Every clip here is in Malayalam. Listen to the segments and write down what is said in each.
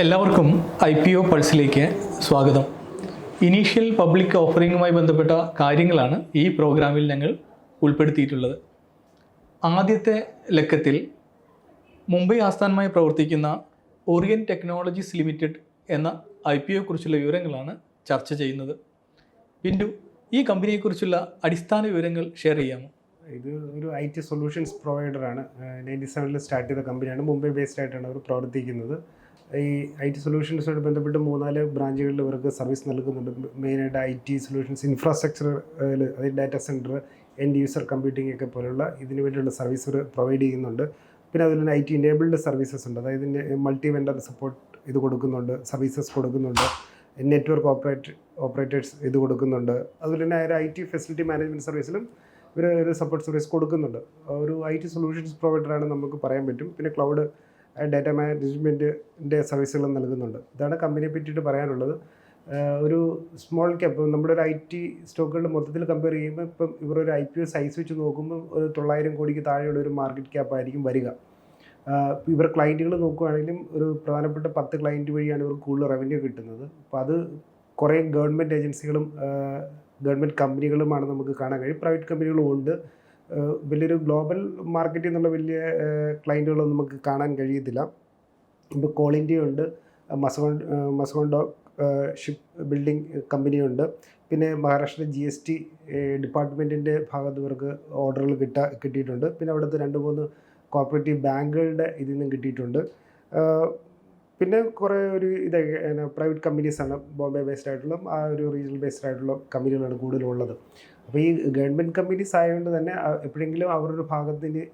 എല്ലാവർക്കും ഐ പി ഒ പൾസിലേക്ക് സ്വാഗതം. ഇനീഷ്യൽ പബ്ലിക് ഓഫറിങ്ങുമായി ബന്ധപ്പെട്ട കാര്യങ്ങളാണ് ഈ പ്രോഗ്രാമിൽ ഞങ്ങൾ ഉൾപ്പെടുത്തിയിട്ടുള്ളത്. ആദ്യത്തെ ലക്കത്തിൽ മുംബൈ ആസ്ഥാനമായി പ്രവർത്തിക്കുന്ന ഓറിയൻ ടെക്നോളജീസ് ലിമിറ്റഡ് എന്ന ഐ പി ഒയെക്കുറിച്ചുള്ള വിവരങ്ങളാണ് ചർച്ച ചെയ്യുന്നത്. ബിന്ദു ഈ കമ്പനിയെക്കുറിച്ചുള്ള അടിസ്ഥാന വിവരങ്ങൾ ഷെയർ ചെയ്യാമോ? ഇത് ഒരു ഐ ടി സൊല്യൂഷൻസ് പ്രൊവൈഡറാണ് നയന്റി സെവനിൽ സ്റ്റാർട്ട് ചെയ്ത കമ്പനിയാണ് മുംബൈ ബേസ്ഡ് ആയിട്ടാണ് അവർ പ്രവർത്തിക്കുന്നത്. ഈ ഐ ടി സൊല്യൂഷൻസുമായിട്ട് ബന്ധപ്പെട്ട് മൂന്നാൽ ബ്രാഞ്ചുകളിൽ ഇവർക്ക് സർവീസ് നൽകുന്നുണ്ട്. മെയിനായിട്ട് ഐ ടി സൊല്യൂഷൻസ് ഇൻഫ്രാസ്ട്രക്ചർ അതായത് data centre end user computing ഒക്കെ പോലുള്ള ഇതിന് വേണ്ടിയുള്ള സർവീസ് പ്രൊവൈഡ് ചെയ്യുന്നുണ്ട്. പിന്നെ അതിൽ തന്നെ ഐ ടി ഇനേബിൾഡ് സർവീസസ് ഉണ്ട്. അതായത് മൾട്ടി വെൻഡർ സപ്പോർട്ട് ഇത് കൊടുക്കുന്നുണ്ട് സർവീസസ് കൊടുക്കുന്നുണ്ട്. നെറ്റ്വർക്ക് ഓപ്പറേറ്റ് ഓപ്പറേറ്റേഴ്സ് ഇത് കൊടുക്കുന്നുണ്ട്. അതുപോലെ തന്നെ ഒരു ഐ ടി ഫെസിലിറ്റി മാനേജ്മെന്റ് സർവീസിലും ഇവർ ഒരു സപ്പോർട്ട് സർവീസ് കൊടുക്കുന്നുണ്ട്. ഒരു ഐ ടി സൊല്യൂഷൻസ് പ്രൊവൈഡറാണ് നമുക്ക് പറയാൻ പറ്റും. പിന്നെ ക്ലൗഡ് ഡാറ്റ മാനേജ്മെന്റിന്റെ സർവീസുകളും നൽകുന്നുണ്ട്. ഇതാണ് കമ്പനിയെ പറ്റിയിട്ട് പറയാനുള്ളത്. ഒരു സ്മോൾ ക്യാപ് നമ്മുടെ ഒരു ഐ ടി സ്റ്റോക്കുകളുടെ മൊത്തത്തിൽ കമ്പയർ ചെയ്യുമ്പോൾ ഇപ്പം ഇവർ ഒരു ഐ പി ഒ സൈസ് വെച്ച് നോക്കുമ്പോൾ ഒരു തൊള്ളായിരം കോടിക്ക് താഴെയുള്ള ഒരു മാർക്കറ്റ് ക്യാപ്പ് ആയിരിക്കും വരിക. ഇവർ ക്ലയന്റുകൾ നോക്കുകയാണെങ്കിലും ഒരു പ്രധാനപ്പെട്ട പത്ത് ക്ലയന്റ് വഴിയാണ് ഇവർ കൂടുതൽ റവന്യൂ കിട്ടുന്നത്. അപ്പോൾ അത് കുറേ ഗവൺമെന്റ് ഏജൻസികളും ഗവൺമെന്റ് കമ്പനികളുമാണ് നമുക്ക് കാണാൻ കഴിയും. പ്രൈവറ്റ് കമ്പനികളും ഉണ്ട്. വലിയൊരു ഗ്ലോബൽ മാർക്കറ്റിൽ നിന്നുള്ള വലിയ ക്ലയന്റുകളൊന്നും നമുക്ക് കാണാൻ കഴിയത്തില്ല. ഇപ്പോൾ കോൾ ഇന്ത്യ ഉണ്ട് മസഗോൺ മസഗോണ്ടോ ഷിപ്പ് ബിൽഡിംഗ് കമ്പനിയുണ്ട് പിന്നെ മഹാരാഷ്ട്ര ജി എസ് ടി ഡിപ്പാർട്ട്മെന്റിന്റെ ഭാഗത്ത് ഇവർക്ക് ഓർഡറുകൾ കിട്ട കിട്ടിയിട്ടുണ്ട്. പിന്നെ അവിടുത്തെ രണ്ട് മൂന്ന് കോപ്പറേറ്റീവ് ബാങ്കുകളുടെ ഇതിൽ നിന്നും കിട്ടിയിട്ടുണ്ട്. പിന്നെ കുറേ ഒരു ഇത് പ്രൈവറ്റ് കമ്പനീസാണ് ബോംബെ ബേസ്ഡ് ആയിട്ടുള്ള ആ ഒരു റീജിയണൽ ബേസ്ഡ് ആയിട്ടുള്ള കമ്പനികളാണ് കൂടുതലുള്ളത്. അപ്പോൾ ഈ ഗവൺമെന്റ് കമ്പനീസ് ആയതുകൊണ്ട് തന്നെ എപ്പോഴെങ്കിലും അവരുടെ ഭാഗത്തിന്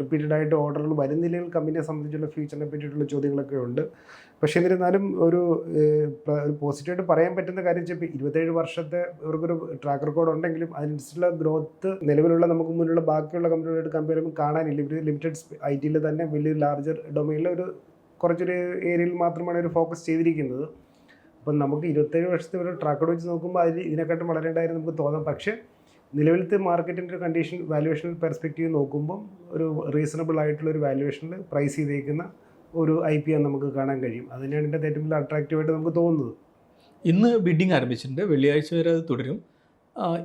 റിപ്പീറ്റഡ് ആയിട്ട് ഓർഡറുകൾ വരുന്നില്ലെങ്കിൽ കമ്പനിയെ സംബന്ധിച്ചുള്ള ഫ്യൂച്ചറിനെ പറ്റിയിട്ടുള്ള ചോദ്യങ്ങളൊക്കെ ഉണ്ട്. പക്ഷേ എന്നിരുന്നാലും ഒരു പോസിറ്റീവായിട്ട് പറയാൻ പറ്റുന്ന കാര്യം വെച്ചാൽ ഇരുപത്തേഴ് വർഷത്തെ ഇവർക്കൊരു ട്രാക്ക് റെക്കോർഡ് ഉണ്ടെങ്കിലും അതിനനുസരിച്ചുള്ള ഗ്രോത്ത് നിലവിലുള്ള നമുക്ക് മുന്നിലുള്ള ബാക്കിയുള്ള കമ്പനികളായിട്ട് കമ്പയർ ചെയ്യുമ്പോൾ കാണാനില്ല. ഇവർ ലിമിറ്റഡ് ഐ ടിയിൽ തന്നെ വലിയ ലാർജർ ഡൊമൈനിൽ ഒരു കുറച്ചൊരു ഏരിയയിൽ മാത്രമാണ് ഒരു ഫോക്കസ് ചെയ്തിരിക്കുന്നത്. അപ്പം നമുക്ക് ഇരുപത്തേഴ് വർഷത്തെ ഒരു ട്രാക്കോട് വെച്ച് നോക്കുമ്പോൾ അതിൽ ഇതിനെക്കാട്ടും വളരേണ്ടതായിരുന്നു നമുക്ക് തോന്നാം. പക്ഷേ നിലവിലത്തെ മാർക്കറ്റിന്റെ കണ്ടീഷൻ വാല്യുവേഷൻ പെർസ്പെക്റ്റീവ് നോക്കുമ്പം ഒരു റീസണബിൾ ആയിട്ടുള്ള ഒരു വാല്യുവേഷനിൽ പ്രൈസ് ചെയ്തേക്കുന്ന ഒരു ഐ പി ആണ് നമുക്ക് കാണാൻ കഴിയും. അത് തന്നെയാണ് ഇതിന്റെ ഏറ്റവും വലിയ അട്രാക്റ്റീവായിട്ട് നമുക്ക് തോന്നുന്നത്. ഇന്ന് ബിഡിങ് ആരംഭിച്ചിട്ടുണ്ട്. വെള്ളിയാഴ്ച വരെ അത് തുടരും.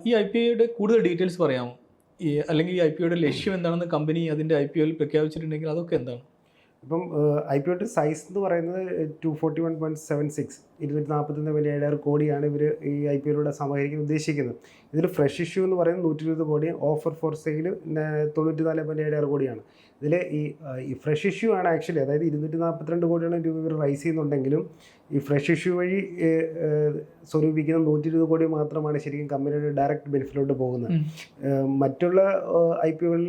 ഈ ഐ പി ഐയുടെ കൂടുതൽ ഡീറ്റെയിൽസ് പറയാമോ? ഈ അല്ലെങ്കിൽ ഈ ഐ പി ഐയുടെ ലക്ഷ്യം എന്താണെന്ന് കമ്പനി അതിന്റെ ഐ പി ഒയിൽ പ്രഖ്യാപിച്ചിട്ടുണ്ടെങ്കിൽ അതൊക്കെ എന്താണ്? ഇപ്പം ഐ പി ഒട്ട് സൈസ് എന്ന് പറയുന്നത് two forty one point seven six ഇരുന്നൂറ്റി നാൽപ്പത്തൊന്ന് വലിയ ഏഴായിരം കോടിയാണ് ഇവർ ഈ ഐ പി ഒയിലൂടെ സമാഹരിക്കാൻ ഉദ്ദേശിക്കുന്നത്. ഇതിൽ ഫ്രഷ് ഇഷ്യൂ എന്ന് പറയുന്നത് നൂറ്റി ഇരുപത് കോടി ഓഫർ ഫോർ സെയിൽ തൊണ്ണൂറ്റി നാല് പോയിന്റ് ഏഴായിരം കോടിയാണ്. ഇതിൽ ഈ ഈ ഫ്രഷ് ഇഷ്യൂ ആണ് ആക്ച്വലി അതായത് ഇരുന്നൂറ്റി നാൽപ്പത്തിരണ്ട് കോടിയാണ് രൂപ ഇവർ റൈസ് ചെയ്യുന്നുണ്ടെങ്കിലും ഈ ഫ്രഷ് ഇഷ്യൂ വഴി സ്വരൂപിക്കുന്ന നൂറ്റി ഇരുപത് കോടി മാത്രമാണ് ശരിക്കും കമ്പനിയുടെ ഡയറക്റ്റ് ബെനിഫിറ്റിലോട്ട് പോകുന്നത്. മറ്റുള്ള ഐ പി ഒകളിൽ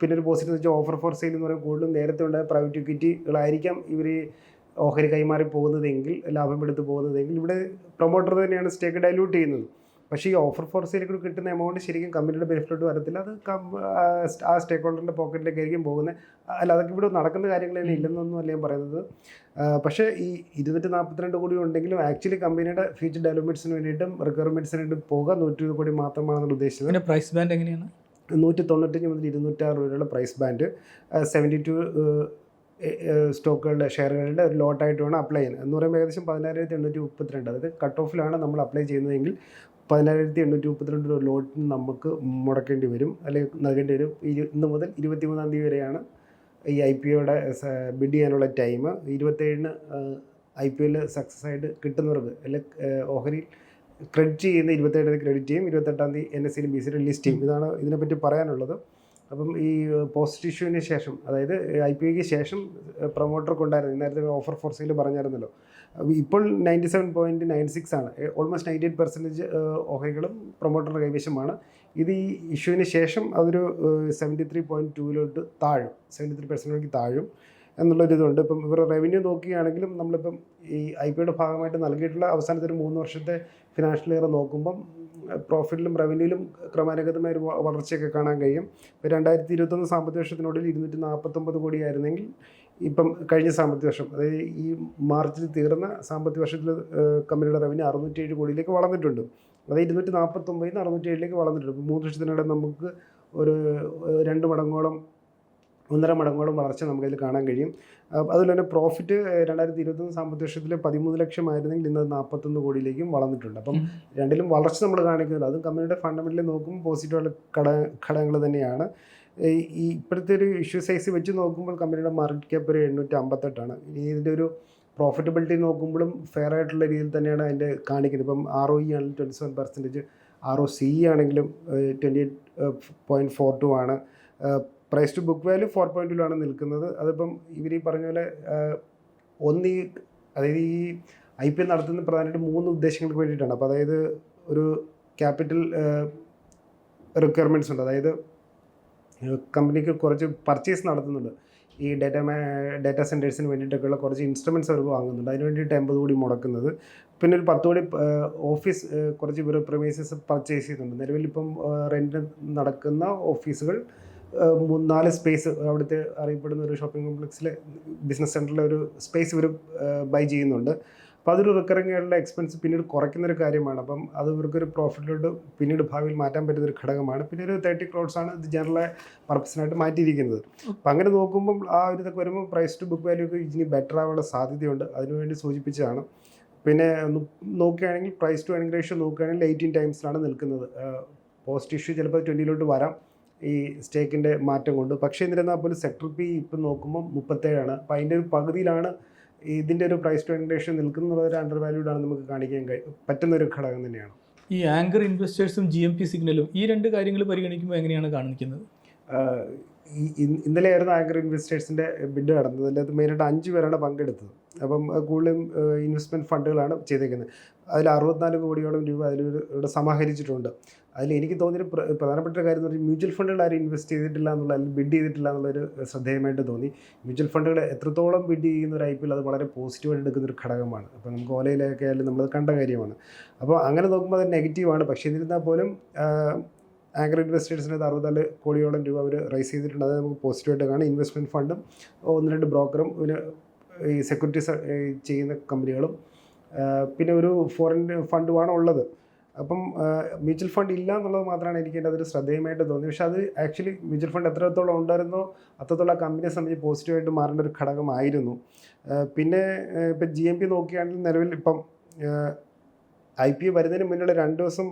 പിന്നെ ഒരു പോസിറ്റീവ് വെച്ചാൽ ഓഫർ ഫോർ സെയിൽ എന്ന് പറയുമ്പോൾ കൂടുതലും നേരത്തെ ഉണ്ടായ പ്രൈവറ്റ് ഇക്വിറ്റികളായിരിക്കാം ഇവർ ഓഹരി കൈമാറി പോകുന്നതെങ്കിൽ ലാഭം എടുത്ത് പോകുന്നതെങ്കിൽ. ഇവിടെ പ്രൊമോട്ടർ തന്നെയാണ് സ്റ്റേക്ക് ഡൈല്യൂട്ട് ചെയ്യുന്നത്. പക്ഷേ ഈ ഓഫർ ഫോർ സെയിൽ കൂടി കിട്ടുന്ന എമൗണ്ട് ശരിക്കും കമ്പനിയുടെ ബെനിഫിറ്റ് വരത്തില്ല. അത് ആ സ്റ്റേക്ക് ഹോൾഡറിന്റെ പോക്കറ്റിലേക്ക് ആയിരിക്കും പോകുന്നത് അല്ല അതൊക്കെ ഇവിടെ നടക്കുന്ന കാര്യങ്ങൾ തന്നെ ഇല്ലെന്നൊന്നും അല്ല ഞാൻ പറയുന്നത്. പക്ഷേ ഈ ഇരുന്നൂറ്റി നാൽപ്പത്തിരണ്ട് കോടി ഉണ്ടെങ്കിലും ആക്ച്വലി കമ്പനിയുടെ ഫ്യൂച്ചർ ഡെവലപ്മെന്റ്സിന് വേണ്ടിയിട്ടും റിക്വയർമെന്റ്സിന് വേണ്ടി പോകുക നൂറ്റി ഇരുപത് കോടി മാത്രമാണെന്ന് ഉദ്ദേശിച്ചത്. പ്രൈസ് ബാൻഡ് എങ്ങനെയാണ്? നൂറ്റി തൊണ്ണൂറ്റഞ്ച് മുതൽ ഇരുന്നൂറ്റാറ് രൂപയുള്ള പ്രൈസ് ബാൻഡ് സെവന്റി ടു സ്റ്റോക്കുകളുടെ ഷെയറുകളുടെ ഒരു ലോട്ടായിട്ട് വേണം അപ്ലൈ ചെയ്യാൻ. എന്ന് പറയുമ്പോൾ ഏകദേശം പതിനായിരത്തി എണ്ണൂറ്റി മുപ്പത്തിരണ്ട് അതായത് കട്ട് ഓഫിലാണ് നമ്മൾ അപ്ലൈ ചെയ്യുന്നതെങ്കിൽ പതിനായിരത്തി എണ്ണൂറ്റി മുപ്പത്തിരണ്ട് രൂപ ലോട്ടിന് നമുക്ക് മുടക്കേണ്ടി വരും. അല്ലെങ്കിൽ നൽകേണ്ടി വരും. ഇരു ഇന്ന് മുതൽ ഇരുപത്തി മൂന്നാം തീയതി വരെയാണ് ഈ ഐ പി ഒയുടെ ബിഡ് ചെയ്യാനുള്ള ടൈം ഇരുപത്തേഴിന് ഐ പി എല്ലിൽ സക്സസ് ആയിട്ട് കിട്ടുന്നവർക്ക് അല്ലെങ്കിൽ ഓഹരിയിൽ ക്രെഡിറ്റ് ചെയ്യുന്ന ഇരുപത്തേഴിന് ക്രെഡിറ്റ് ചെയ്യും ഇരുപത്തെട്ടാം തീയതി എൻ എസ് സിയിലും ബി സിയിലും ലിസ്റ്റ് ചെയ്യും. ഇതാണ് ഇതിനെപ്പറ്റി പറയാനുള്ളത്. അപ്പം ഈ പോസ്റ്റ് ഇഷ്യൂവിന് ശേഷം അതായത് ഐ പി ഐക്ക് ശേഷം പ്രൊമോട്ടർക്ക് ഉണ്ടായിരുന്നു നേരത്തെ ഓഫർ ഫോർ സെയിൽ പറഞ്ഞായിരുന്നല്ലോ. ഇപ്പോൾ ninety seven point nine six ആണ്. ഓൾമോസ്റ്റ് നയന്റി എയ്റ്റ് പെർസെന്റേജ് ഓഹരികളും പ്രൊമോട്ടറുടെ കൈവശമാണ്. ഇത് ഈ ഇഷ്യൂവിന് ശേഷം അതൊരു സെവന്റി ത്രീ പോയിന്റ് ടൂവിലോട്ട് താഴും. സെവന്റി ത്രീ പെർസെന്റിലേക്ക് താഴും. എന്നുള്ളൊരിതുണ്ട്. ഇപ്പം ഇവരുടെ റവന്യൂ നോക്കുകയാണെങ്കിലും നമ്മളിപ്പം ഈ ഐ പി യുടെ ഭാഗമായിട്ട് നൽകിയിട്ടുള്ള അവസാനത്തെ ഒരു മൂന്ന് വർഷത്തെ ഫിനാൻഷ്യൽ ഇയർ നോക്കുമ്പം പ്രോഫിറ്റിലും റവന്യൂലും ക്രമാനുഗതമായ ഒരു വളർച്ചയൊക്കെ കാണാൻ കഴിയും. ഇപ്പോൾ രണ്ടായിരത്തി ഇരുപത്തൊന്ന് സാമ്പത്തിക വർഷത്തിനുള്ളിൽ ഇരുന്നൂറ്റി നാൽപ്പത്തൊമ്പത് കോടിയായിരുന്നെങ്കിൽ ഇപ്പം കഴിഞ്ഞ സാമ്പത്തിക വർഷം അതായത് ഈ മാർച്ചിൽ തീർന്ന സാമ്പത്തിക വർഷത്തിൽ കമ്പനിയുടെ റവന്യൂ അറുന്നൂറ്റി ഏഴ് കോടിയിലേക്ക് വളർന്നിട്ടുണ്ട്. അതായത് ഇരുന്നൂറ്റി നാൽപ്പത്തൊമ്പതിൽ നിന്ന് അറുന്നൂറ്റി ഏഴിലേക്ക് വളർന്നിട്ടുണ്ട് മൂന്ന് വർഷത്തിനിടെ നമുക്ക് ഒരു രണ്ട് മടങ്ങോളം ഒന്നര മടങ്ങോളം വളർച്ച നമുക്കതിൽ കാണാൻ കഴിയും. അതുപോലെ തന്നെ പ്രോഫിറ്റ് രണ്ടായിരത്തി ഇരുപത്തൊന്ന് സാമ്പത്തിക വർഷത്തിൽ പതിമൂന്ന് ലക്ഷം ആയിരുന്നെങ്കിൽ ഇന്ന് നാൽപ്പത്തൊന്ന് കോടിയിലേക്കും വളർന്നിട്ടുണ്ട്. അപ്പം രണ്ടിലും വളർച്ച നമ്മൾ കാണിക്കുന്നുണ്ട് അതും കമ്പനിയുടെ ഫണ്ടമെന്റലി നോക്കുമ്പോൾ പോസിറ്റീവുള്ള ഘട ഘടകങ്ങൾ തന്നെയാണ്. ഈ ഈ ഇപ്പോഴത്തെ ഒരു ഇഷ്യൂ സൈസ് വെച്ച് നോക്കുമ്പോൾ കമ്പനിയുടെ മാർക്കറ്റ് ക്യാപ്പ് ഒരു എണ്ണൂറ്റി അമ്പത്തെട്ടാണ് ഇതിന്റെ ഒരു പ്രോഫിറ്റബിലിറ്റി നോക്കുമ്പോഴും ഫെയർ ആയിട്ടുള്ള രീതിയിൽ തന്നെയാണ് അതിന്റെ കാണിക്കുന്നത്. ഇപ്പം ആർ ഒ ഇ ആണെങ്കിലും twenty seven percentage R O C ആണെങ്കിലും twenty eight point four two ആണ്. Price to book value four ആണ് നിൽക്കുന്നത്. അതിപ്പം ഇവർ ഈ പറഞ്ഞ പോലെ ഒന്ന് ഈ അതായത് ഈ ഐ പി എൽ നടത്തുന്ന പ്രധാനമായിട്ട് മൂന്ന് ഉദ്ദേശങ്ങൾക്ക് വേണ്ടിയിട്ടാണ്. അപ്പോൾ അതായത് ഒരു ക്യാപിറ്റൽ റിക്വയർമെന്റ്സ് ഉണ്ട്. അതായത് കമ്പനിക്ക് കുറച്ച് പർച്ചേസ് നടത്തുന്നുണ്ട്. ഈ ഡേറ്റ ഡേറ്റാ സെന്റേഴ്സിന് വേണ്ടിയിട്ടൊക്കെയുള്ള കുറച്ച് ഇൻസ്ട്രുമെന്റ്സ് അവർ വാങ്ങുന്നുണ്ട്. അതിന് വേണ്ടിയിട്ട് എൺപത് കോടി മുടക്കുന്നത്. പിന്നെ ഒരു പത്ത് കോടി ഓഫീസ് കുറച്ച് പ്രമേസസ് പർച്ചേസ് ചെയ്യുന്നുണ്ട്. നിലവിൽ ഇപ്പം റെന്റ് നടക്കുന്ന ഓഫീസുകൾ നാല് സ്പേസ് അവിടുത്തെ അറിയപ്പെടുന്ന ഒരു ഷോപ്പിംഗ് കോംപ്ലക്സിലെ ബിസിനസ് സെന്ററിലെ ഒരു സ്പേസ് ഇവർ ബൈ ചെയ്യുന്നുണ്ട്. അപ്പോൾ അതൊരു റിക്കറിംഗ് ആയിട്ടുള്ള എക്സ്പെൻസ് പിന്നീട് കുറയ്ക്കുന്ന ഒരു കാര്യമാണ്. അപ്പം അത് ഇവർക്കൊരു പ്രോഫിറ്റിലോട്ട് പിന്നീട് ഭാവിയിൽ മാറ്റാൻ പറ്റുന്ന ഒരു ഘടകമാണ്. പിന്നെ ഒരു തേർട്ടി ക്രോഡ്സ് ആണ് ഇത് ജനറൽ പർപ്പസിനായിട്ട് മാറ്റിയിരിക്കുന്നത്. അപ്പം അങ്ങനെ നോക്കുമ്പോൾ ആ ഒരു ഇതൊക്കെ വരുമ്പോൾ പ്രൈസ് ടു ബുക്ക് വാല്യൂ ഒക്കെ ഇനി ബെറ്റർ ആവാനുള്ള സാധ്യതയുണ്ട്. അതിനുവേണ്ടി സൂചിപ്പിച്ചതാണ്. പിന്നെ നോക്കുകയാണെങ്കിൽ പ്രൈസ് ടു റേഷ്യോ നോക്കുകയാണെങ്കിൽ എയ്റ്റീൻ ടൈംസിലാണ് നിൽക്കുന്നത്. പോസ്റ്റ് ഇഷ്യൂ ചിലപ്പോൾ ട്വന്റിയിലോട്ട് വരാം. ഈ സ്റ്റേക്കിന്റെ മാറ്റം കൊണ്ട്. പക്ഷേ എന്നിരുന്നാൽ പോലും സെക്ടർ പി ഇപ്പം നോക്കുമ്പോൾ മുപ്പത്തേഴാണ്. അപ്പോൾ അതിന്റെ ഒരു പകുതിയിലാണ് ഇതിന്റെ ഒരു പ്രൈസ് ടു എർണിംഗ് റേഷ്യോ നിൽക്കുന്നത്. ഒരു അണ്ടർ വാല്യൂഡ് ആണ് നമുക്ക് കാണിക്കാൻ പറ്റുന്ന ഒരു ഘടകം തന്നെയാണ്. ഈ ആങ്കർ ഇൻവെസ്റ്റേഴ്സും ജി എം പി സിഗ്നലും ഈ രണ്ട് കാര്യങ്ങൾ പരിഗണിക്കുമ്പോൾ എങ്ങനെയാണ് കാണിക്കുന്നത്? ഈ ഇന്നലെയായിരുന്നു ആങ്കർ ഇൻവെസ്റ്റേഴ്സിന്റെ ബിഡ് നടന്നത്. അതിനകത്ത് മെയിനായിട്ട് അഞ്ച് പേരാണ് പങ്കെടുത്തത്. അപ്പം കൂടുതലും ഇൻവെസ്റ്റ്മെന്റ് ഫണ്ടുകളാണ് ചെയ്തേക്കുന്നത്. അതിൽ അറുപത്തിനാല് കോടിയോളം രൂപ അതിൽ ഇവിടെ സമാഹരിച്ചിട്ടുണ്ട്. അതിൽ എനിക്ക് തോന്നിയൊരു പ്രധാനപ്പെട്ട കാര്യം എന്ന് പറഞ്ഞാൽ മ്യൂച്വൽ ഫണ്ടുകൾ ആരും ഇൻവെസ്റ്റ് ചെയ്തിട്ടില്ല എന്നുള്ള അല്ലെങ്കിൽ ബിഡ് ചെയ്തിട്ടില്ല എന്നുള്ളൊരു ശ്രദ്ധേയമായിട്ട് തോന്നി. മ്യൂച്വൽ ഫണ്ടുകൾ എത്രത്തോളം ബിഡ് ചെയ്യുന്ന ഒരു ഐ പി എൽ അത് വളരെ പോസിറ്റീവായിട്ട് എടുക്കുന്ന ഒരു ഘടകമാണ്. അപ്പോൾ നമുക്ക് ഓലയിലൊക്കെ ആയാലും നമ്മൾ കണ്ട കാര്യമാണ്. അപ്പോൾ അങ്ങനെ നോക്കുമ്പോൾ അത് നെഗറ്റീവാണ്. പക്ഷേ എന്നിരുന്നാൽ പോലും ആങ്കർ ഇൻവെസ്റ്റേഴ്സിനകത്ത് അറുപത്തിനാല് കോടിയോളം രൂപ അവർ റൈസ് ചെയ്തിട്ടുണ്ട്. അതായത് നമുക്ക് പോസിറ്റീവായിട്ട് കാണാം. ഇൻവെസ്റ്റ്മെന്റ് ഫണ്ടും ഒന്ന് രണ്ട് ബ്രോക്കറും പിന്നെ ഈ സെക്യൂരിറ്റീസ് ചെയ്യുന്ന കമ്പനികളും പിന്നെ ഒരു ഫോറിൻ ഫണ്ടുമാണ് ഉള്ളത്. അപ്പം മ്യൂച്വൽ ഫണ്ട് ഇല്ല എന്നുള്ളത് മാത്രമാണ് എനിക്ക് എന്റെ അതൊരു ശ്രദ്ധേയമായിട്ട് തോന്നി പക്ഷേ അത് ആക്ച്വലി മ്യൂച്വൽ ഫണ്ട് എത്രത്തോളം ഉണ്ടായിരുന്നോ അത്രത്തോളം ആ കമ്പനിയെ സംബന്ധിച്ച് പോസിറ്റീവായിട്ട് മാറേണ്ട ഒരു ഘടകമായിരുന്നു. പിന്നെ ഇപ്പം ജി എം പി നോക്കുകയാണെങ്കിൽ നിലവിൽ ഇപ്പം ഐ പി ഒ വരുന്നതിന് മുന്നിലുള്ള രണ്ട് ദിവസം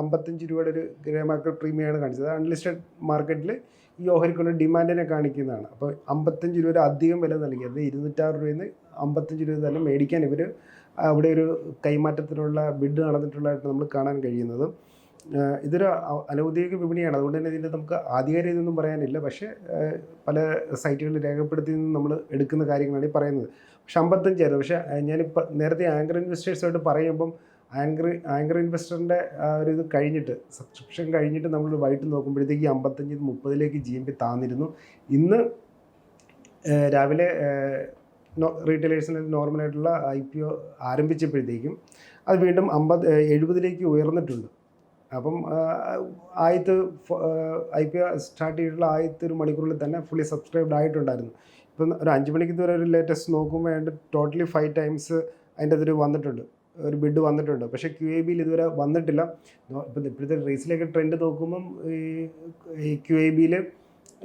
അമ്പത്തഞ്ച് രൂപയുടെ ഒരു ഗ്രേ മാർക്കറ്റ് പ്രീമിയമാണ് കാണിച്ചത്. അൺലിസ്റ്റഡ് മാർക്കറ്റിൽ ഈ ഓഹരിക്കുള്ള ഡിമാൻഡിനെ കാണിക്കുന്നതാണ്. അപ്പോൾ അമ്പത്തഞ്ച് രൂപ അധികം വില നൽകി അത് ഇരുന്നൂറ്റാറ് രൂപയിൽ നിന്ന് അമ്പത്തഞ്ച് രൂപ തന്നെ മേടിക്കാൻ ഇവർ അവിടെ ഒരു കൈമാറ്റത്തിലുള്ള ബിഡ് നടന്നിട്ടുള്ളതായിട്ട് നമ്മൾ കാണാൻ കഴിയുന്നത് ഇതൊരു അനൗദ്യോഗിക വിപണിയാണ്. അതുകൊണ്ട് തന്നെ ഇതിന്റെ നമുക്ക് ആധികാരികത ഒന്നും പറയാനില്ല. പക്ഷേ പല സൈറ്റുകളിൽ രേഖപ്പെടുത്തി നിന്ന് നമ്മൾ എടുക്കുന്ന കാര്യങ്ങളാണ് ഈ പറയുന്നത്. പക്ഷെ അമ്പത്തഞ്ചായിരുന്നു പക്ഷേ ഞാനിപ്പോൾ നേരത്തെ ആങ്കർ ഇൻവെസ്റ്റേഴ്സായിട്ട് പറയുമ്പം ആങ്കർ ആങ്കർ ഇൻവെസ്റ്ററിന്റെ ഒരു ഇത് കഴിഞ്ഞിട്ട് സബ്സ്ക്രിപ്ഷൻ കഴിഞ്ഞിട്ട് നമ്മൾ വൈകിട്ട് നോക്കുമ്പോഴത്തേക്ക് അമ്പത്തഞ്ച് മുപ്പതിലേക്ക് ജി എം പി താന്നിരുന്നു. ഇന്ന് രാവിലെ റീറ്റെയിലേഴ്സിന് നോർമലായിട്ടുള്ള ഐ പി ഒ ആരംഭിച്ചപ്പോഴത്തേക്കും അത് വീണ്ടും അമ്പത് എഴുപതിലേക്ക് ഉയർന്നിട്ടുണ്ട്. അപ്പം ആയത്ത് ഐ പി ഒ സ്റ്റാർട്ട് ചെയ്തിട്ടുള്ള ആദ്യത്തെ ഒരു മണിക്കൂറിൽ തന്നെ ഫുള്ളി സബ്സ്ക്രൈബ്ഡ് ആയിട്ടുണ്ടായിരുന്നു. ഇപ്പം ഒരു അഞ്ച് മണിക്ക് ഇതുവരെ ഒരു ലേറ്റസ്റ്റ് നോക്കുമ്പോൾ ടോട്ടലി ഫൈവ് ടൈംസ് അതിന്റെ അതൊരു വന്നിട്ടുണ്ട്. ഒരു ബിഡ് വന്നിട്ടുണ്ട്. പക്ഷെ ക്യു എ ബിയിൽ ഇതുവരെ വന്നിട്ടില്ല. ഇപ്പം ഇപ്പോഴത്തെ റേസിലേക്ക് ട്രെൻഡ് നോക്കുമ്പം ഈ ക്യു എ ബിയിൽ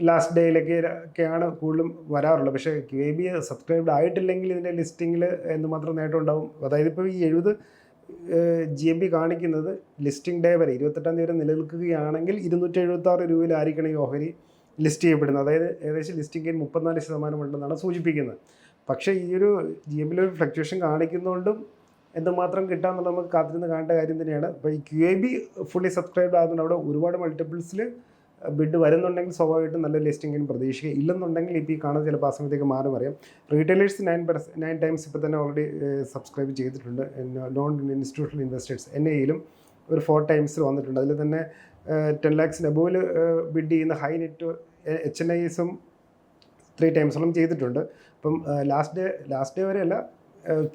ലാസ്റ്റ് ഡേയിലൊക്കെ ഒക്കെയാണ് കൂടുതലും വരാറുള്ളത്. പക്ഷേ ക്യു എ ബി സബ്സ്ക്രൈബ്ഡ് ആയിട്ടില്ലെങ്കിൽ ഇതിന്റെ ലിസ്റ്റിങ്ങിൽ എന്തുമാത്രം നേട്ടം ഉണ്ടാവും? അതായത് ഇപ്പോൾ ഈ എഴുപത് ജി എം ബി കാണിക്കുന്നത് ലിസ്റ്റിംഗ് ഡേ വരെ ഇരുപത്തെട്ടാം തീയതി വരെ നിലനിൽക്കുകയാണെങ്കിൽ ഇരുന്നൂറ്റി എഴുപത്താറ് രൂപയിലായിരിക്കണം ഈ ഓഹരി ലിസ്റ്റ് ചെയ്യപ്പെടുന്നത്. അതായത് ഏകദേശം ലിസ്റ്റിംഗ് ഗെയിൻ മുപ്പത്തിനാല് ശതമാനം ഉണ്ടെന്നാണ് സൂചിപ്പിക്കുന്നത്. പക്ഷേ ഈ ഒരു ജി എം ബിയിലൊരു ഫ്ലക്ച്വേഷൻ കാണിക്കുന്നതുകൊണ്ടും എന്തുമാത്രം കിട്ടാമെന്നുള്ള നമുക്ക് കാത്തിരുന്ന് കാണേണ്ട കാര്യം തന്നെയാണ്. അപ്പോൾ ഈ Q A B fully subscribe ആകുന്നുണ്ട് അവിടെ ഒരുപാട് മൾട്ടിപ്പിൾസിൽ ബിഡ് വരുന്നുണ്ടെങ്കിൽ സ്വാഭാവികമായിട്ടും നല്ല ലിസ്റ്റിംഗിന് പ്രതീക്ഷിക്കുക. ഇല്ലെന്നുണ്ടെങ്കിൽ ഇപ്പോൾ ഈ കാണുന്ന ചിലപ്പോൾ ആ സമയത്തേക്ക് മാറി പറയാം. Retailers nine per nine times ഇപ്പോൾ തന്നെ ഓൾറെഡി സബ്സ്ക്രൈബ് ചെയ്തിട്ടുണ്ട്. നോൺ ഇൻസ്റ്റിറ്റ്യൂഷണൽ ഇൻവെസ്റ്റേഴ്സ് എൻ എയിലും ഒരു ഫോർ ടൈംസിൽ വന്നിട്ടുണ്ട്. അതിൽ തന്നെ ടെൻ ലാക്സിന് അബോവിൽ ബിഡ് ചെയ്യുന്ന ഹൈ നെറ്റ് എച്ച് എൻ ഐസും ത്രീ ടൈംസോളം ചെയ്തിട്ടുണ്ട്. അപ്പം ലാസ്റ്റ് ഡേ ലാസ്റ്റ് ഡേ വരെയല്ല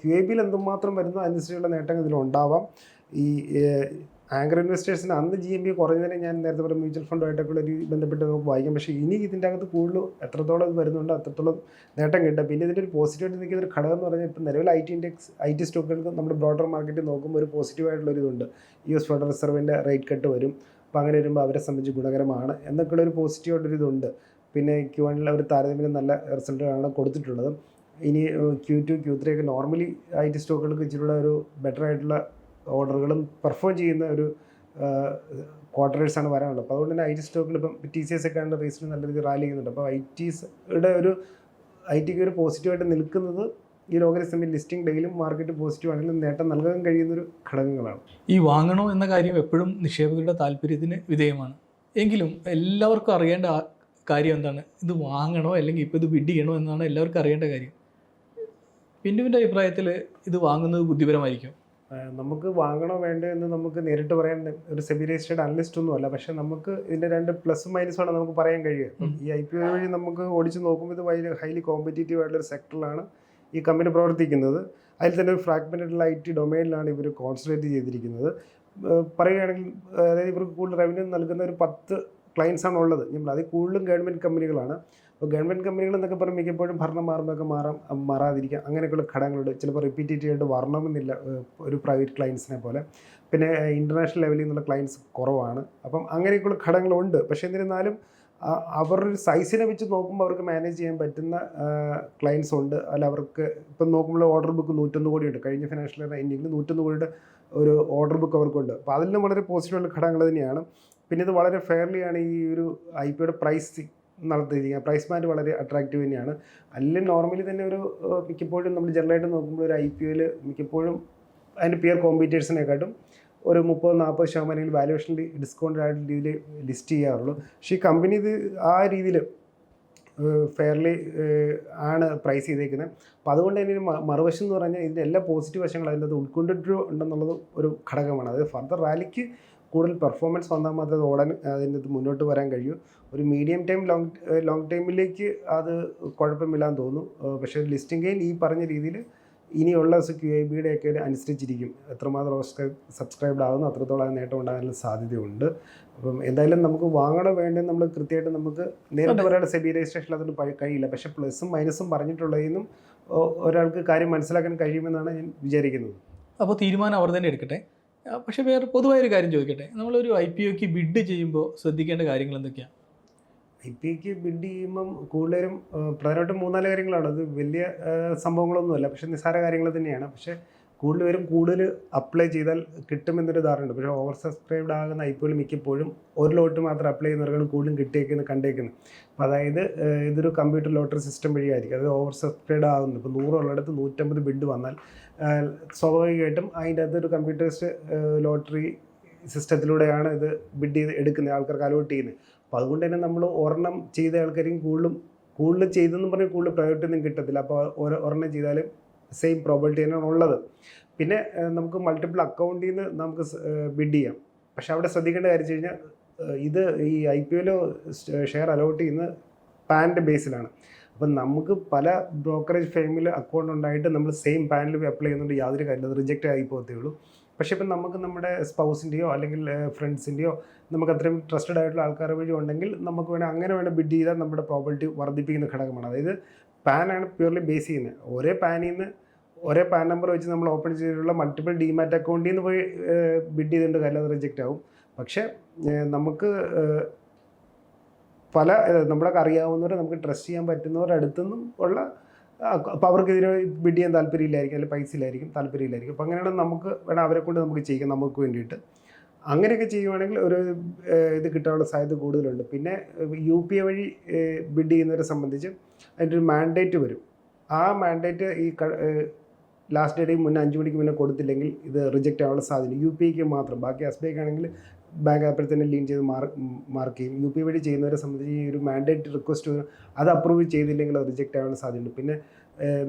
ക്യു എ ബിയിൽ എന്തുമാത്രം വരുന്നു അതിനനുസരിച്ചുള്ള നേട്ടങ്ങൾ ഇതിലുണ്ടാവാം. ഈ ആങ്കർ ഇൻവെസ്റ്റേഴ്സിന് അന്ന് ജി എം ബി കുറഞ്ഞതിനെ ഞാൻ നേരത്തെ പറഞ്ഞ മ്യൂച്വൽ ഫണ്ടുമായിട്ടൊക്കെ ഒരു ബന്ധപ്പെട്ട് നമുക്ക് വായിക്കാം. പക്ഷേ ഇനി ഇതിന്റെ അകത്ത് കൂടുതൽ എത്രത്തോളം ഇത് വരുന്നുണ്ട് അത്രത്തോളം നേട്ടം കിട്ടും. പിന്നെ ഇതിന്റെ ഒരു പോസിറ്റീവായിട്ട് നിൽക്കുന്ന ഒരു ഘടകം എന്ന് പറഞ്ഞാൽ ഇപ്പം നിലവിൽ I T index I T സ്റ്റോക്കുകൾക്ക് നമ്മുടെ ബ്രോഡർ മാർക്കറ്റിൽ നോക്കുമ്പോൾ ഒരു പോസിറ്റീവായിട്ടുള്ള ഇതുണ്ട്. യു എസ് ഫെഡറൽ റിസർവിന്റെ റേറ്റ് കട്ട് വരും. അപ്പോൾ അങ്ങനെ വരുമ്പോൾ അവരെ സംബന്ധിച്ച് ഗുണകരമാണ് എന്നൊക്കെയുള്ള ഒരു പോസിറ്റീവായിട്ടൊരു ഇതുണ്ട്. പിന്നെ ക്യൂ വണ്ണിൽ അവർ താരതമ്യം നല്ല റിസൾട്ടാണ് കൊടുത്തിട്ടുള്ളത്. ഇനി ക്യൂ ടു ക്യൂ ത്രീ ഒക്കെ നോർമലി ഐ ടി സ്റ്റോക്കുകൾക്ക് ഇച്ചിരിയുള്ള ഒരു ബെറ്റർ ആയിട്ടുള്ള ഓർഡറുകളും പെർഫോം ചെയ്യുന്ന ഒരു ക്വാർട്ടേഴ്സ് ആണ് വരാനുള്ളത്. അപ്പോൾ അതുകൊണ്ട് തന്നെ ഐ ടി സ്റ്റോക്കിൽ ഇപ്പം ടി സി എസ് ഒക്കെ ആണ് റേസിൽ നല്ല രീതിയിൽ റാലി ചെയ്യുന്നുണ്ട്. അപ്പോൾ ഐ ടിയുടെ ഒരു ഐ ടിക്ക് ഒരു പോസിറ്റീവായിട്ട് നിൽക്കുന്നത് ഈ ലോകരസമിൽ ലിസ്റ്റിംഗ് ഡെയിലും മാർക്കറ്റ് പോസിറ്റീവ് ആണെങ്കിലും നേട്ടം നൽകാൻ കഴിയുന്ന ഒരു ഘടകങ്ങളാണ്. ഈ വാങ്ങണോ എന്ന കാര്യം എപ്പോഴും നിക്ഷേപകരുടെ താല്പര്യത്തിന് വിധേയമാണ്. എങ്കിലും എല്ലാവർക്കും അറിയേണ്ട കാര്യം എന്താണ്? ഇത് വാങ്ങണോ അല്ലെങ്കിൽ ഇപ്പോൾ ഇത് ബിഡ് ചെയ്യണോ എന്നാണ് എല്ലാവർക്കും അറിയേണ്ട കാര്യം. പിന്നുവിന്റെ അഭിപ്രായത്തിൽ ഇത് വാങ്ങുന്നത് ബുദ്ധിപരമായിരിക്കും. നമുക്ക് വാങ്ങണോ വേണ്ടോ എന്ന് നമുക്ക് നേരിട്ട് പറയാൻ ഒരു സെബി രജിസ്റ്റേഡ് അനലിസ്റ്റ് ഒന്നും അല്ല. പക്ഷേ നമുക്ക് ഇതിന്റെ രണ്ട് പ്ലസും മൈനസും ആണ് നമുക്ക് പറയാൻ കഴിയുക. ഈ ഐ പി ഒ വഴി നമുക്ക് ഓടിച്ച് നോക്കുമ്പോൾ ഇത് ഹൈലി കോമ്പറ്റേറ്റീവ് ആയിട്ടുള്ള ഒരു സെക്ടറിലാണ് ഈ കമ്പനി പ്രവർത്തിക്കുന്നത്. അതിൽ തന്നെ ഒരു ഫ്രാഗ്മെന്റഡ് ഐ ടി ഡൊമൈനിലാണ് ഇവർ കോൺസെൻട്രേറ്റ് ചെയ്തിരിക്കുന്നത്. പറയുകയാണെങ്കിൽ അതായത് ഇവർക്ക് കൂടുതൽ റവന്യൂ നൽകുന്ന ഒരു പത്ത് ക്ലയൻസ് ആണ് ഉള്ളത്. അതിൽ കൂടുതലും ഗവൺമെന്റ് കമ്പനികളാണ് അപ്പോൾ ഗവൺമെന്റ് കമ്പനികൾ എന്നൊക്കെ പറയുമ്പോൾ മിക്കപ്പോഴും ഭരണം മാറുമ്പോഴൊക്കെ മാറാം മാറാതിരിക്കാം. അങ്ങനെയൊക്കെയുള്ള ഘടകങ്ങളുണ്ട്. ചിലപ്പോൾ റിപ്പീറ്റേറ്റ് ആയിട്ട് വരണമെന്നില്ല ഒരു പ്രൈവറ്റ് ക്ലയൻസിനെ പോലെ. പിന്നെ ഇന്റർനാഷണൽ ലെവലിൽ നിന്നുള്ള ക്ലയൻസ് കുറവാണ്. അപ്പം അങ്ങനെയൊക്കെയുള്ള ഘടകങ്ങളുണ്ട്. പക്ഷേ എന്നിരുന്നാലും അവരുടെ സൈസിനെ വെച്ച് നോക്കുമ്പോൾ അവർക്ക് മാനേജ് ചെയ്യാൻ പറ്റുന്ന ക്ലയൻസ് ഉണ്ട്. അല്ല അവർക്ക് ഇപ്പം നോക്കുമ്പോൾ ഓർഡർ ബുക്ക് നൂറ്റൊന്ന് കോടിയുണ്ട്. കഴിഞ്ഞ ഫിനാൻഷ്യൽ ഇയർ എൻഡിങ്ങിൽ നൂറ്റൊന്ന് കോടിയുടെ ഒരു ഓർഡർ ബുക്ക് അവർക്കുണ്ട്. അപ്പോൾ അതിലും വളരെ പോസിറ്റീവുള്ള ഘടകങ്ങൾ തന്നെയാണ്. പിന്നെ ഇത് വളരെ ഫെയർലി ആണ് ഈ ഒരു ഐ പിയുടെ പ്രൈസ് നടത്തിയിരിക്കുന്നത്. പ്രൈസ് ബാൻഡ് വളരെ അട്രാക്റ്റീവ് തന്നെയാണ്. അല്ലെങ്കിൽ നോർമലി തന്നെ ഒരു മിക്കപ്പോഴും നമ്മൾ ജനറലായിട്ട് നോക്കുമ്പോൾ ഒരു ഐ പി ഒയിൽ മിക്കപ്പോഴും അതിന്റെ പിയർ കോമ്പറ്റീറ്റേഴ്സിനെക്കാട്ടും ഒരു മുപ്പത് നാൽപ്പത് ശതമാനം വാല്യുവേഷനിൽ ഡിസ്കൗണ്ട് ആയിട്ട് രീതിയിൽ ലിസ്റ്റ് ചെയ്യാറുള്ളൂ. പക്ഷേ ഈ കമ്പനി ഇത് ആ രീതിയിൽ ഫെയർലി ആണ് പ്രൈസ് ചെയ്തേക്കുന്നത് അപ്പോൾ അതുകൊണ്ട് തന്നെ മറുവശം എന്ന് പറഞ്ഞാൽ ഇതിന്റെ എല്ലാ പോസിറ്റീവ് വശങ്ങളും അതിന്റെ അത് ഉൾക്കൊണ്ടിട്ടുണ്ടെന്നുള്ളത് ഒരു ഘടകമാണ്. അത് ഫർദർ റാലിക്ക് കൂടുതൽ പെർഫോമൻസ് വന്നാൽ മാത്രമേ ഓടാൻ അതിന്റെ ഇത് മുന്നോട്ട് വരാൻ കഴിയൂ. ഒരു മീഡിയം ടൈം ലോങ് ലോങ് ടൈമിലേക്ക് അത് കുഴപ്പമില്ലാന്ന് തോന്നുന്നു. പക്ഷേ ലിസ്റ്റിംഗ് ഗെയിൻ ഈ പറഞ്ഞ രീതിയിൽ ഇനിയുള്ള ക്യു ഐ ബിയുടെ ഒക്കെ അനുസരിച്ചിരിക്കും. എത്രമാത്രം സബ്സ്ക്രൈബ്ഡ് ആകുന്നു അത്രത്തോളം നേട്ടം ഉണ്ടാകാനുള്ള സാധ്യതയുണ്ട്. അപ്പം എന്തായാലും നമുക്ക് വാങ്ങണോ വേണ്ടത് നമ്മൾ കൃത്യമായിട്ട് നമുക്ക് നേരിട്ട് ഒരാളുടെ സെബി രജിസ്ട്രേഷൻ അതിന് കഴിയില്ല. പക്ഷേ പ്ലസും മൈനസും പറഞ്ഞിട്ടുള്ളതിനും ഒരാൾക്ക് കാര്യം മനസ്സിലാക്കാൻ കഴിയുമെന്നാണ് ഞാൻ വിചാരിക്കുന്നത്. അപ്പോൾ തീരുമാനം അവർ തന്നെ എടുക്കട്ടെ? പക്ഷേ വേറെ പൊതുവായൊരു കാര്യം ചോദിക്കട്ടെ. നമ്മളൊരു ഐ പി ഒക്ക് ബിഡ് ചെയ്യുമ്പോൾ ശ്രദ്ധിക്കേണ്ട കാര്യങ്ങൾ എന്തൊക്കെയാണ്? ഐ പി ഒക്ക് ബിഡ് ചെയ്യുമ്പം കൂടുതലും പ്രധാനമായിട്ടും മൂന്നാൽ കാര്യങ്ങളാണ്. അത് വലിയ സംഭവങ്ങളൊന്നുമല്ല. പക്ഷേ നിസ്സാര കാര്യങ്ങൾ തന്നെയാണ്. പക്ഷേ കൂടുതൽ പേരും കൂടുതൽ അപ്ലൈ ചെയ്താൽ കിട്ടുമെന്നൊരു ധാരണയുണ്ട്. പക്ഷേ ഓവർ സബ്സ്ക്രൈബ്ഡ് ആകുന്ന ഐ പി എൽ മിക്കപ്പോഴും ഒരു ലോട്ട് മാത്രം അപ്ലൈ ചെയ്യുന്നവർക്കാണ് കൂടുതലും കിട്ടിയേക്കുന്നത് കണ്ടേക്കുന്നത്. അപ്പോൾ അതായത് ഇതൊരു കമ്പ്യൂട്ടർ ലോട്ടറി സിസ്റ്റം വഴിയായിരിക്കും. അതായത് ഓവർ സബ്സ്ക്രൈബ്ഡ് ആകുന്നു ഇപ്പോൾ നൂറുള്ളിടത്ത് നൂറ്റമ്പത് ബിഡ് വന്നാൽ സ്വാഭാവികമായിട്ടും അതിന്റെ അകത്തൊരു കമ്പ്യൂട്ടേഴ്സ് ലോട്ടറി സിസ്റ്റത്തിലൂടെയാണ് ഇത് ബിഡ് ചെയ്ത് എടുക്കുന്നത് ആൾക്കാർക്ക് അലോട്ട് ചെയ്യുന്നത്. അപ്പോൾ അതുകൊണ്ട് തന്നെ നമ്മൾ ഒരെണ്ണം ചെയ്ത ആൾക്കാരെയും കൂടുതലും കൂടുതൽ ചെയ്തെന്ന് പറഞ്ഞാൽ കൂടുതൽ പ്രയോറിറ്റി ഒന്നും കിട്ടത്തില്ല. അപ്പോൾ ഒരെണ്ണം ചെയ്താലും സെയിം പ്രോബിലിറ്റി തന്നെയാണ് ഉള്ളത്. പിന്നെ നമുക്ക് മൾട്ടിപ്പിൾ അക്കൗണ്ടിൽ നിന്ന് നമുക്ക് ബിഡ് ചെയ്യാം. പക്ഷെ അവിടെ ശ്രദ്ധിക്കേണ്ട കാര്യം വെച്ച് കഴിഞ്ഞാൽ ഇത് ഈ ഐ പി എല്ലോ ഷെയർ അലോട്ട് ചെയ്യുന്ന പാന്റെ ബേസിലാണ് അപ്പം നമുക്ക് പല ബ്രോക്കറേജ് ഫേമിൽ അക്കൗണ്ട് ഉണ്ടായിട്ട് നമ്മൾ സെയിം പാനിൽ അപ്ലൈ ചെയ്യുന്നുണ്ട് യാതൊരു കാര്യമില്ല. അത് റിജക്റ്റ് ആയി പോകത്തേ ഉള്ളൂ. പക്ഷേ ഇപ്പം നമുക്ക് നമ്മുടെ സ്പൗസിന്റെയോ അല്ലെങ്കിൽ ഫ്രണ്ട്സിന്റെയോ നമുക്ക് അത്രയും ട്രസ്റ്റഡ് ആയിട്ടുള്ള ആൾക്കാർ വഴി ഉണ്ടെങ്കിൽ നമുക്ക് വേണേൽ അങ്ങനെ വേണേൽ ബിഡ് ചെയ്താൽ നമ്മുടെ പ്രോബിലിറ്റി വർദ്ധിപ്പിക്കുന്ന ഘടകമാണ്. അതായത് പാനാണ് പ്യൂർലി ബേസ് ചെയ്യുന്നത്. ഒരേ പാനിൽ നിന്ന് ഒരേ പാൻ നമ്പർ വെച്ച് നമ്മൾ ഓപ്പൺ ചെയ്തിട്ടുള്ള മൾട്ടിപ്പിൾ ഡിമാറ്റ് അക്കൗണ്ടിൽ നിന്ന് പോയി ബിഡ് ചെയ്തിട്ടുണ്ട്. കാര്യം അത് റിജക്റ്റ് ആവും. പക്ഷേ നമുക്ക് പല നമ്മളൊക്കെ അറിയാവുന്നവരെ നമുക്ക് ട്രസ്റ്റ് ചെയ്യാൻ പറ്റുന്നവരുടെ അടുത്തുനിന്നും ഉള്ള അപ്പോൾ അവർക്കെതിരെ ബിഡ് ചെയ്യാൻ താല്പര്യമില്ലായിരിക്കും. അല്ലെങ്കിൽ പൈസ ഇല്ലായിരിക്കും താല്പര്യമില്ലായിരിക്കും. അപ്പോൾ അങ്ങനെയാണ് നമുക്ക് വേണം അവരെ കൊണ്ട് നമുക്ക് ചെയ്യാം നമുക്ക് വേണ്ടിയിട്ട്. അങ്ങനെയൊക്കെ ചെയ്യുവാണെങ്കിൽ ഒരു ഇത് കിട്ടാനുള്ള സാധ്യത കൂടുതലുണ്ട്. പിന്നെ യു പി ഐ വഴി ബിഡ് ചെയ്യുന്നവരെ സംബന്ധിച്ച് അതിന്റെ ഒരു മാൻഡേറ്റ് വരും. ആ മാൻഡേറ്റ് ഈ ലാസ്റ്റ് ഡേറ്റ് മുന്നേ അഞ്ച് മണിക്ക് മുന്നേ കൊടുത്തില്ലെങ്കിൽ ഇത് റിജക്റ്റ് ആവാനുള്ള സാധ്യത യു പി ഐക്ക് മാത്രം. ബാക്കി എസ് ബി ഐക്ക് ആണെങ്കിൽ ബാങ്ക് ആപ്പിൽ തന്നെ ലീൻ ചെയ്ത് മാർക്ക് മാർക്ക് ചെയ്യും. യു പി ഐ വഴി ചെയ്യുന്നവരെ സംബന്ധിച്ച് ഈ ഒരു മാൻഡേറ്റ് റിക്വസ്റ്റ് അത് അപ്രൂവ് ചെയ്തില്ലെങ്കിൽ അത് റിജക്റ്റ് ആവാനുള്ള സാധ്യതയുണ്ട്. പിന്നെ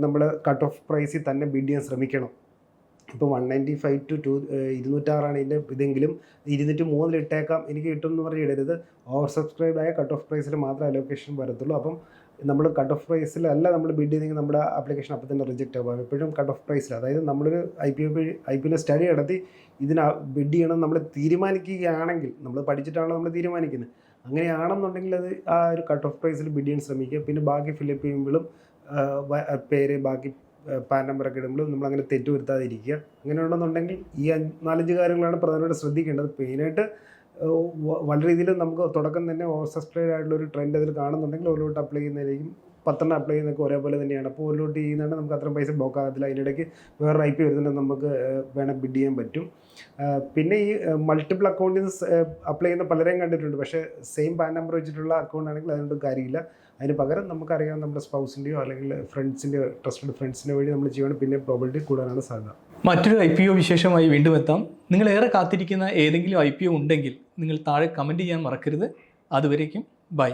നമ്മൾ കട്ട് ഓഫ് പ്രൈസിൽ തന്നെ ബിഡ് ചെയ്യാൻ ശ്രമിക്കണം. ഇപ്പോൾ one ninety five to two ഇരുന്നൂറ്റാറാണ് ഇതിന്റെ ഇതെങ്കിലും ഇരുന്നൂറ്റി മൂന്നിൽ ഇട്ടേക്കാം. എനിക്ക് കിട്ടും എന്ന് പറഞ്ഞ് ഇടരുത്. ഓവർ സബ്സ്ക്രൈബായ കട്ട് ഓഫ് പ്രൈസിൽ മാത്രമേ അലോക്കേഷൻ വരത്തുള്ളൂ. അപ്പം നമ്മൾ കട്ട് ഓഫ് പ്രൈസിലല്ല നമ്മൾ ബിഡ് ചെയ്തെങ്കിൽ നമ്മുടെ ആപ്ലിക്കേഷൻ അപ്പോൾ തന്നെ റിജക്റ്റ് ആകും എപ്പോഴും കട്ട് ഓഫ് പ്രൈസിൽ അതായത് നമ്മളൊരു I P I P L study നടത്തി ഇതിന് ബിഡ് ചെയ്യണം നമ്മൾ തീരുമാനിക്കുകയാണെങ്കിൽ നമ്മൾ പഠിച്ചിട്ടാണ് നമ്മൾ തീരുമാനിക്കുന്നത് അങ്ങനെയാണെന്നുണ്ടെങ്കിൽ അത് ആ ഒരു കട്ട് ഓഫ് പ്രൈസിൽ ബിഡ് ചെയ്യാൻ ശ്രമിക്കുക. പിന്നെ ബാക്കി ഫില്ലപ്പ് ചെയ്യുമ്പോഴും പേര് ബാക്കി പാൻ നമ്പറൊക്കെ ഇടുമ്പോഴും നമ്മൾ അങ്ങനെ തെറ്റ് വരുത്താതിരിക്കുക അങ്ങനെ ഉണ്ടെന്നുണ്ടെങ്കിൽ ഈ നാലഞ്ച് കാര്യങ്ങളാണ് പ്രധാനമായിട്ട് ശ്രദ്ധിക്കേണ്ടത്. മെയിനായിട്ട് വളരെ രീതിയിൽ നമുക്ക് തുടക്കം തന്നെ ഓവർ സബ്സ്ക്രൈബ് ആയിട്ടുള്ള ഒരു ട്രെൻഡ് അതിൽ കാണുന്നുണ്ടെങ്കിൽ ഓരോട്ട് അപ്ലൈ ചെയ്യുന്നതായിരിക്കും. പത്തെണ്ണം അപ്ലൈ ചെയ്യുന്നതൊക്കെ ഒരേപോലെ തന്നെയാണ്. അപ്പോൾ ഓരോട്ട് ചെയ്യുന്നതാണ് നമുക്ക് അത്രയും പൈസ ബ്ലോക്ക് ആകത്തില്ല. അതിനിടയ്ക്ക് വേറെ ഐ പി വരുന്നുണ്ടെങ്കിൽ നമുക്ക് വേണം ബിഡ് ചെയ്യാൻ പറ്റും. പിന്നെ ഈ മൾട്ടിപ്പിൾ അക്കൗണ്ടിൽ അപ്ലൈ ചെയ്യുന്ന പലരെയും കണ്ടിട്ടുണ്ട്. പക്ഷേ സെയിം പാൻ നമ്പർ വെച്ചിട്ടുള്ള അക്കൗണ്ട് ആണെങ്കിൽ അതുകൊണ്ട് കാര്യമില്ല. അതിന് പകരം നമുക്കറിയാം നമ്മുടെ സ്പൗസിന്റെയോ അല്ലെങ്കിൽ ഫ്രണ്ട്സിന്റെയോ ട്രസ്റ്റഡ് ഫ്രണ്ട്സിന്റെ വഴി നമ്മൾ ചെയ്യുകയാണെങ്കിൽ പിന്നെ പ്രോബിലിറ്റി കൂടാനാണ് സാധ്യത. മറ്റൊരു ഐ പി ഒ വിശേഷമായി വീണ്ടും എത്താം. നിങ്ങൾ ഏറെ കാത്തിരിക്കുന്ന ഏതെങ്കിലും ഐ പി ഒ ഉണ്ടെങ്കിൽ നിങ്ങൾ താഴെ കമന്റ് ചെയ്യാൻ മറക്കരുത്. അതുവരേക്കും ബൈ